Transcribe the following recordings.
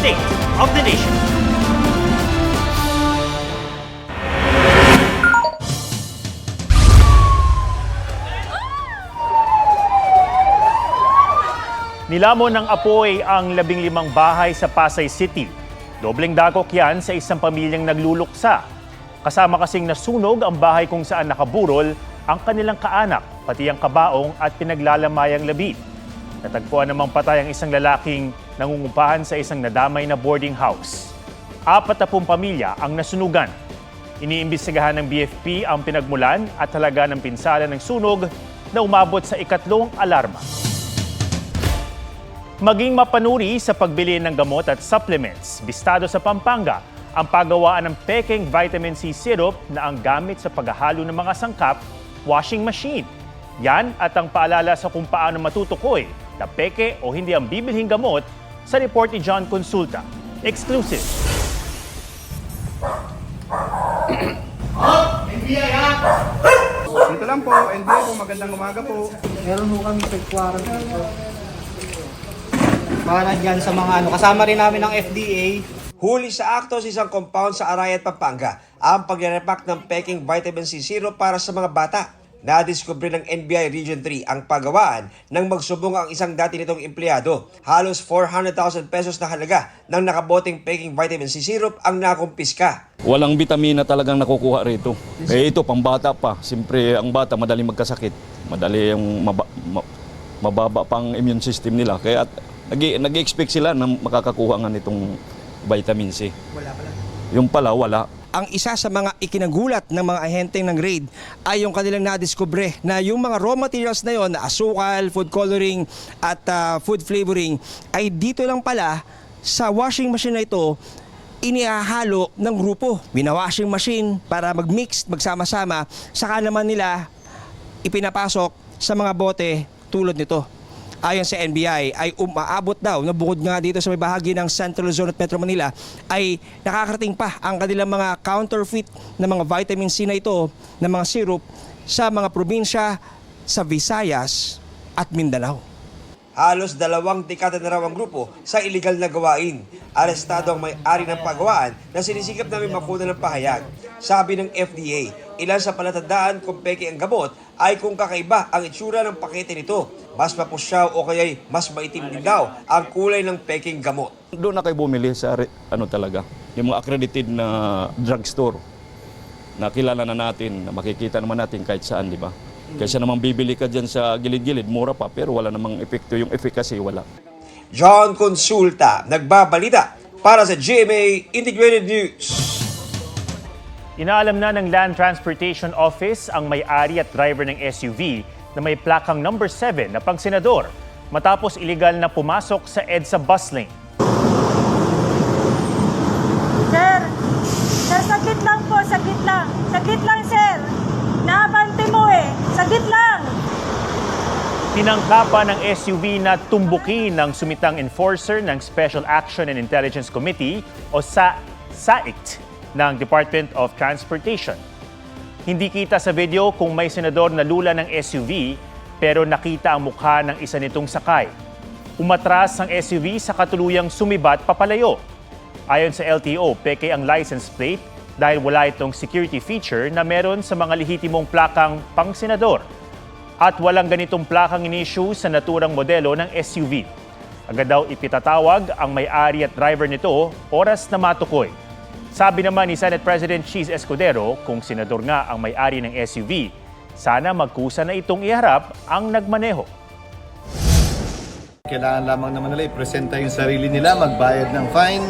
State of the Nation. Nilamon ng apoy ang labing limang bahay sa Pasay City. Dobleng dagok yan sa isang pamilyang nagluluksa. Kasama kasing nasunog ang bahay kung saan nakaburol ang kanilang kaanak, pati ang kabaong at pinaglalamayang labi. Natagpuan namang patay ang isang lalaking nangungupahan sa isang nadamay na boarding house. Apat na pamilya ang nasunugan. Iniimbestigahan ng BFP ang pinagmulan at halaga ng pinsala ng sunog na umabot sa ikatlong alarma. Maging mapanuri sa pagbili ng gamot at supplements, bistado sa Pampanga ang paggawaan ng peking vitamin C syrup na ang gamit sa paghahalo ng mga sangkap, washing machine. Yan at ang paalala sa kung paano matutukoy na peke o hindi ang bibilhing gamot sa report ni John Consulta. Exclusive. Dito lang po, NBI po, magandang umaga po. Meron ho kami pag-quarantine po. Para dyan sa mga ano, kasama rin namin ng FDA. Huli sa akto sa isang compound sa Arayat, Pampanga ang pagrerepack ng peking vitamin C syrup para sa mga bata. Nadiskubre ng NBI Region 3 ang paggawaan ng magsubong ang isang dati nitong empleyado. Halos 400,000 pesos na halaga ng nakaboteng peking vitamin C syrup ang nakumpiska. Walang bitamina talagang nakukuha rito. Eh ito, pambata pa. Siyempre, ang bata madali magkasakit. Madali yung maba, ma- mababa pang immune system nila. Kaya nag-expect sila na makakakuha nga nitong vitamin C. Wala pala. Yung pala, wala. Ang isa sa mga ikinagulat ng mga ahenteng ng raid ay yung kanilang nadiskubre na yung mga raw materials na yon, asukal, food coloring at ah, food flavoring ay dito lang pala sa washing machine na ito inihahalo ng grupo. Winawashing machine para mag-mix, magsama-sama, saka naman nila ipinapasok sa mga bote tulad nito. Ayon sa NBI ay umaabot daw na bukod nga dito sa may bahagi ng Central Zone at Metro Manila ay nakakarating pa ang kanilang mga counterfeit na mga vitamin C na ito na mga syrup sa mga probinsya sa Visayas at Mindanao. Halos dalawang dekada na raw ang grupo sa iligal na gawain. Arestado ang may-ari ng pagawaan na sinisikap namin makuna ng pahayag. Sabi ng FDA, ilan sa palatandaan kung peke ang gamot ay kung kakaiba ang itsura ng pakete nito. Mas mapusyaw o kaya'y mas maitim din daw ang kulay ng peking gamot. Doon na kayo bumili sa ano talaga, yung mga accredited na drugstore na kilala na natin, na makikita naman natin kahit saan, di ba? Kaysa naman bibili ka dyan sa gilid-gilid, mura pa, pero wala namang epekto. Yung efficacy, wala. John Consulta, nagbabalita para sa GMA Integrated News. Inaalam na ng Land Transportation Office ang may-ari at driver ng SUV na may plakang number 7 na pang senador matapos iligal na pumasok sa EDSA bus lane. Sir, sir, saglit lang po, saglit lang. Saglit lang, sir. Naabante mo eh. Saglit lang. Tinangkapan ng SUV na tumbukin ng sumitang enforcer ng Special Action and Intelligence Committee o sa SAICT ng Department of Transportation. Hindi kita sa video kung may senador na lula ng SUV pero nakita ang mukha ng isa nitong sakay. Umatras ang SUV sa katuluyang sumibat papalayo. Ayon sa LTO, peke ang license plate dahil wala itong security feature na meron sa mga lehitimong plakang pang senador at walang ganitong plakang inisyu sa naturang modelo ng SUV. Agad daw ipitatawag ang may-ari at driver nito oras na matukoy. Sabi naman ni Senate President Cheese Escudero kung senador nga ang may-ari ng SUV, sana magkusa na itong iharap ang nagmaneho. Kailangan lamang naman nila i-presenta yung sarili nila, magbayad ng fine,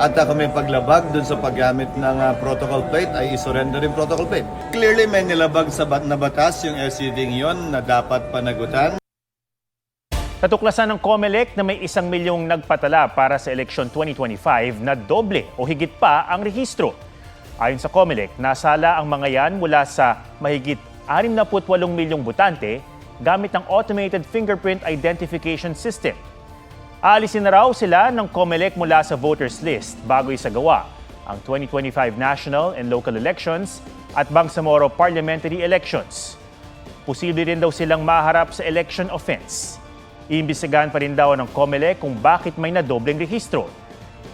at uh, kung may paglabag dun sa paggamit ng uh, protocol plate, ay isurrender yung protocol plate. Clearly may nilabag sa bat na batas yung SUV yon na dapat panagutan. Natuklasan ng COMELEC na may isang milyong nagpatala para sa eleksyon 2025 na doble o higit pa ang rehistro. Ayon sa COMELEC, nasala ang mga yan mula sa mahigit 68 milyong butante gamit ang Automated Fingerprint Identification System. Aalisin na raw sila ng COMELEC mula sa voters list bago isagawa ang 2025 national and local elections at Bangsamoro parliamentary elections. Posible rin daw silang maharap sa election offense. Iimbestigahan pa rin daw ng COMELEC kung bakit may nadobleng rehistro.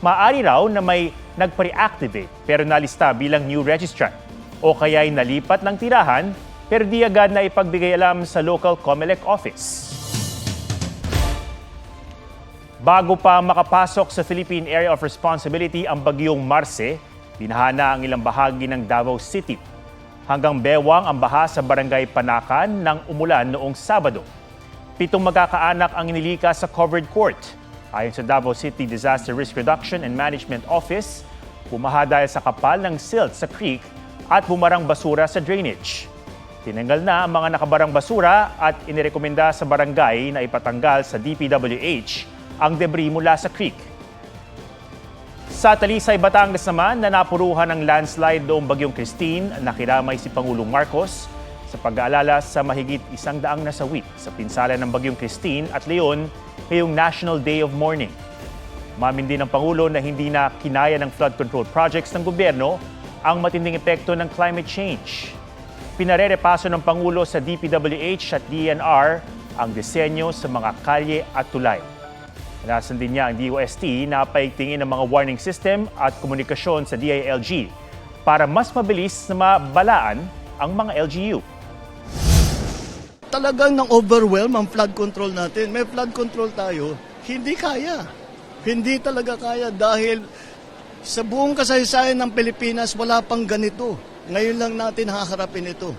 Maaari raw na may nagpa-reactivate pero nalista bilang new registrant o kaya'y nalipat ng tirahan pero di agad na ipagbigay alam sa local COMELEC office. Bago pa makapasok sa Philippine Area of Responsibility ang bagyong Marce, binahana ang ilang bahagi ng Davao City. Hanggang bewang ang baha sa barangay Panakan nang umulan noong Sabado. Pitong magkakaanak ang inilika sa covered court. Ayon sa Davao City Disaster Risk Reduction and Management Office, bumaha dahil sa kapal ng silt sa creek at bumarang basura sa drainage. Tinanggal na ang mga nakabarang basura at inirekomenda sa barangay na ipatanggal sa DPWH ang debris mula sa creek. Sa Talisay, Batangas naman na napuruhan ng landslide noong Bagyong Christine, nakiramay si Pangulong Marcos sa pag-aalala sa mahigit isang daang nasawi sa pinsala ng Bagyong Christine at Leon ngayong National Day of Mourning. Mamin din ng Pangulo na hindi na kinaya ng flood control projects ng gobyerno ang matinding epekto ng climate change. Pinarerepaso ng Pangulo sa DPWH at DNR ang disenyo sa mga kalye at tulay. Nasan din niya ang DOST na paigtingin ng mga warning system at komunikasyon sa DILG para mas mabilis na mabalaan ang mga LGU. Talagang nang overwhelm ang flood control natin. May flood control tayo, hindi kaya. Hindi talaga kaya dahil sa buong kasaysayan ng Pilipinas wala pang ganito. Ngayon lang natin haharapin ito.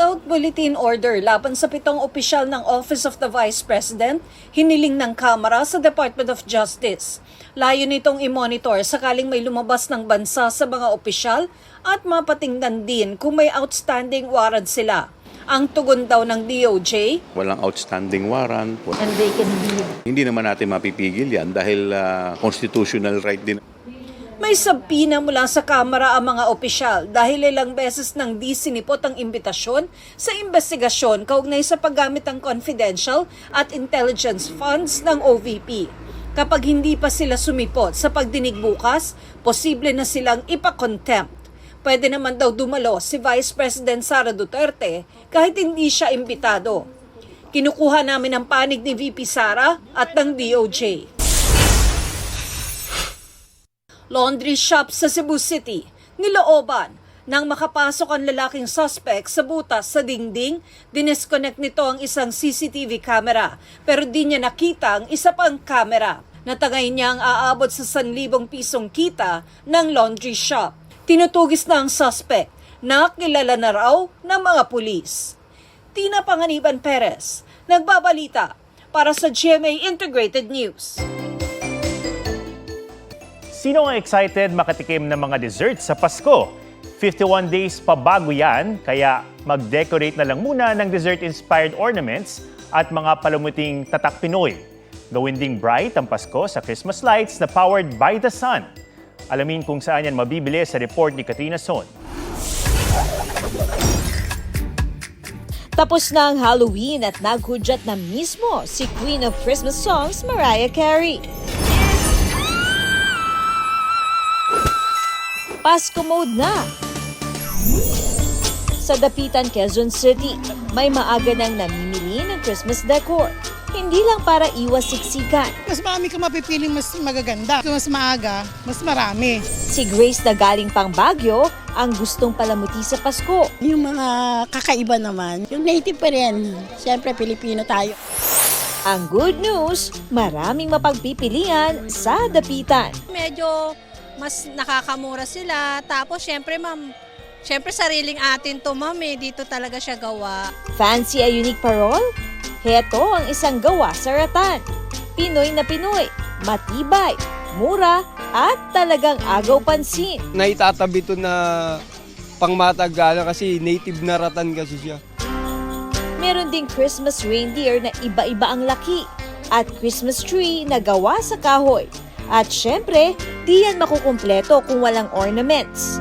Lookout Bulletin Order laban sa pitong opisyal ng Office of the Vice President, hiniling ng Kamara sa Department of Justice. Layo nitong i-monitor sakaling may lumabas ng bansa sa mga opisyal at mapatingnan din kung may outstanding warrant sila. Ang tugon daw ng DOJ, walang outstanding warrant. And they can Hindi naman natin mapipigil yan dahil ah, constitutional right din may sabina mula sa Kamara ang mga opisyal dahil ilang beses nang di sinipot ang imbitasyon sa investigasyon kaugnay sa paggamit ng confidential at intelligence funds ng OVP. Kapag hindi pa sila sumipot sa pagdinig bukas, posible na silang ipakontempt. Pwede naman daw dumalo si Vice President Sara Duterte kahit hindi siya imbitado. Kinukuha namin ang panig ni VP Sara at ng DOJ. Laundry shop sa Cebu City, nilooban nang makapasok ang lalaking suspect sa butas sa dingding, dinisconnect nito ang isang CCTV camera pero di niya nakita ang isa pang camera. Natangay niya ang aabot sa 1,000 pisong kita ng laundry shop. Tinutugis na ang suspect na kilala na raw ng mga pulis. Tina Panganiban Perez, nagbabalita para sa GMA Integrated News. Sino ang excited makatikim ng mga desserts sa Pasko? 51 days pa bago yan, kaya mag-decorate na lang muna ng dessert-inspired ornaments at mga palumuting tatak Pinoy. Gawin ding bright ang Pasko sa Christmas lights na powered by the sun. Alamin kung saan yan mabibili sa report ni Katrina Son. Tapos na ang Halloween at naghudyat na mismo si Queen of Christmas Songs Mariah Carey. Pasko mode na! Sa Dapitan, Quezon City, may maaga nang namimili ng Christmas decor. Hindi lang para iwas siksikan. Mas marami ka mapipiling mas magaganda. Kung mas maaga, mas marami. Si Grace na galing pang Baguio ang gustong palamuti sa Pasko. Yung mga kakaiba naman, yung native pa rin. Siyempre, Pilipino tayo. Ang good news, maraming mapagpipilian sa Dapitan. Medyo mas nakakamura sila. Tapos, syempre, ma'am, syempre sariling atin to, ma'am, eh. Dito talaga siya gawa. Fancy a unique parol? Heto ang isang gawa sa ratan. Pinoy na Pinoy, matibay, mura, at talagang agaw pansin. Naitatabi to na pangmatagalan kasi native na ratan kasi siya. Meron ding Christmas reindeer na iba-iba ang laki at Christmas tree na gawa sa kahoy. At syempre, di yan makukumpleto kung walang ornaments.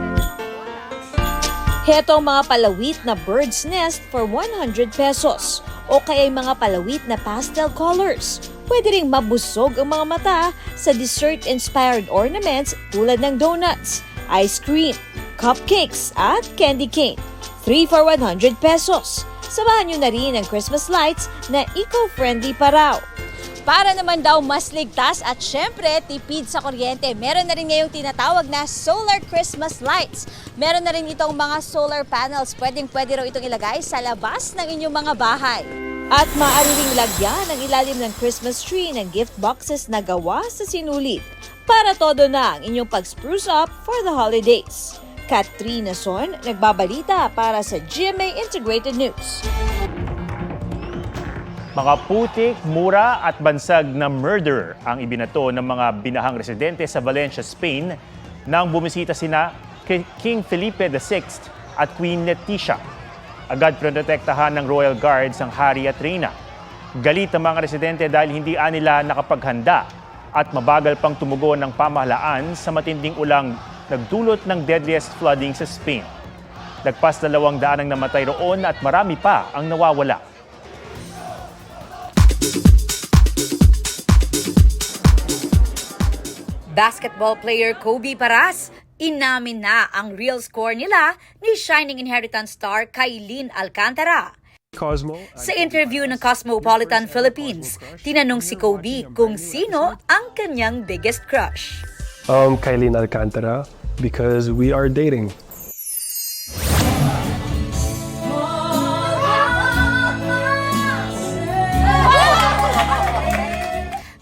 Heto ang mga palawit na bird's nest for 100 pesos o kaya mga palawit na pastel colors. Pwede ring mabusog ang mga mata sa dessert-inspired ornaments tulad ng donuts, ice cream, cupcakes at candy cane. 3 for 100 pesos. Samahan nyo na rin ang Christmas lights na eco-friendly pa raw. Para naman daw mas ligtas at syempre tipid sa kuryente, meron na rin ngayong tinatawag na solar Christmas lights. Meron na rin itong mga solar panels. Pwedeng pwede raw itong ilagay sa labas ng inyong mga bahay. At maaari ring lagyan ang ilalim ng Christmas tree ng gift boxes na gawa sa sinulit. Para todo na ang inyong pag-spruce up for the holidays. Katrina Son, nagbabalita para sa GMA Integrated News. Mga putik, mura at bansag na murderer ang ibinato ng mga binahang residente sa Valencia, Spain nang bumisita sina King Felipe VI at Queen Leticia. Agad protektahan ng Royal Guards ang hari at reyna. Galit ang mga residente dahil hindi anila nakapaghanda at mabagal pang tumugon ng pamahalaan sa matinding ulang nagdulot ng deadliest flooding sa Spain. Nagpas dalawang daan ang namatay roon at marami pa ang nawawala. Basketball player Kobe Paras, inamin na ang real score nila ni Shining Inheritance star Kailin Alcantara. Sa interview ng Cosmopolitan Philippines, tinanong si Kobe kung sino ang kanyang biggest crush. Um, Kailin Alcantara, because we are dating.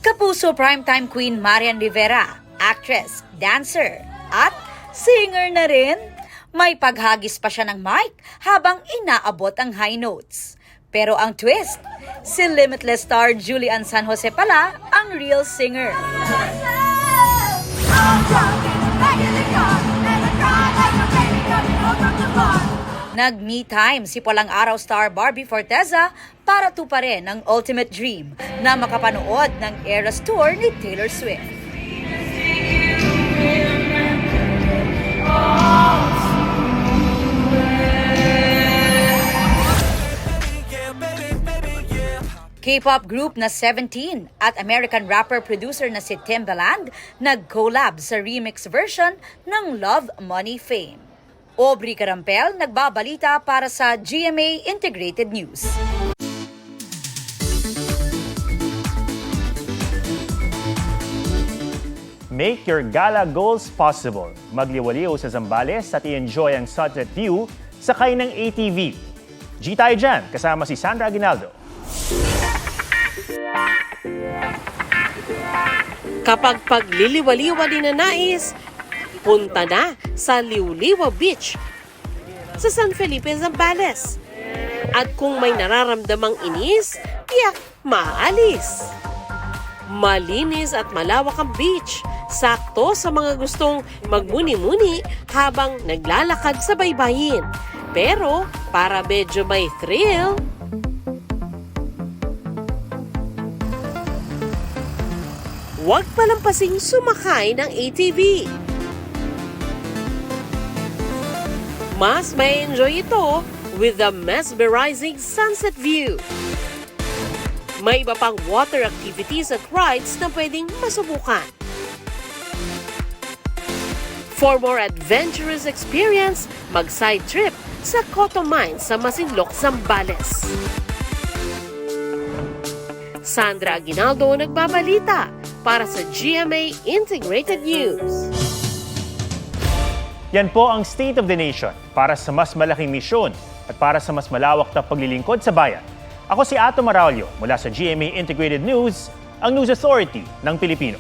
Kapuso primetime queen Marian Rivera, actress, dancer, at singer na rin. May paghagis pa siya ng mic habang inaabot ang high notes. Pero ang twist, si Limitless star Julian San Jose pala ang real singer. Nag-me time si Palang Araw star Barbie Forteza para tuparin ang ultimate dream na makapanood ng Eras Tour ni Taylor Swift. K-pop group na 17 at American rapper-producer na si Timbaland nag-collab sa remix version ng Love Money Fame. Aubrey Carampel nagbabalita para sa GMA Integrated News. Make your gala goals possible. Magliwaliw sa Zambales at i-enjoy ang sunset view sakay ng ATV. G tayo dyan, kasama si Sandra Aguinaldo. Kapag pagliliwaliwa din na nais, punta na sa Liwliwa Beach sa San Felipe, Zambales. At kung may nararamdamang inis, tiyak maalis. Malinis at malawak ang beach. Sakto sa mga gustong magmuni-muni habang naglalakad sa baybayin. Pero para medyo may thrill, huwag palampasing sumakay ng ATV. Mas may enjoy ito with the mesmerizing sunset view. May iba pang water activities at rides na pwedeng masubukan. For more adventurous experience, mag-side trip sa Cotto Mines sa Masinloc, Zambales. Sandra Aguinaldo nagbabalita para sa GMA Integrated News. Yan po ang State of the Nation para sa mas malaking misyon at para sa mas malawak na paglilingkod sa bayan. Ako si Ato Maraulio mula sa GMA Integrated News, ang News Authority ng Pilipino.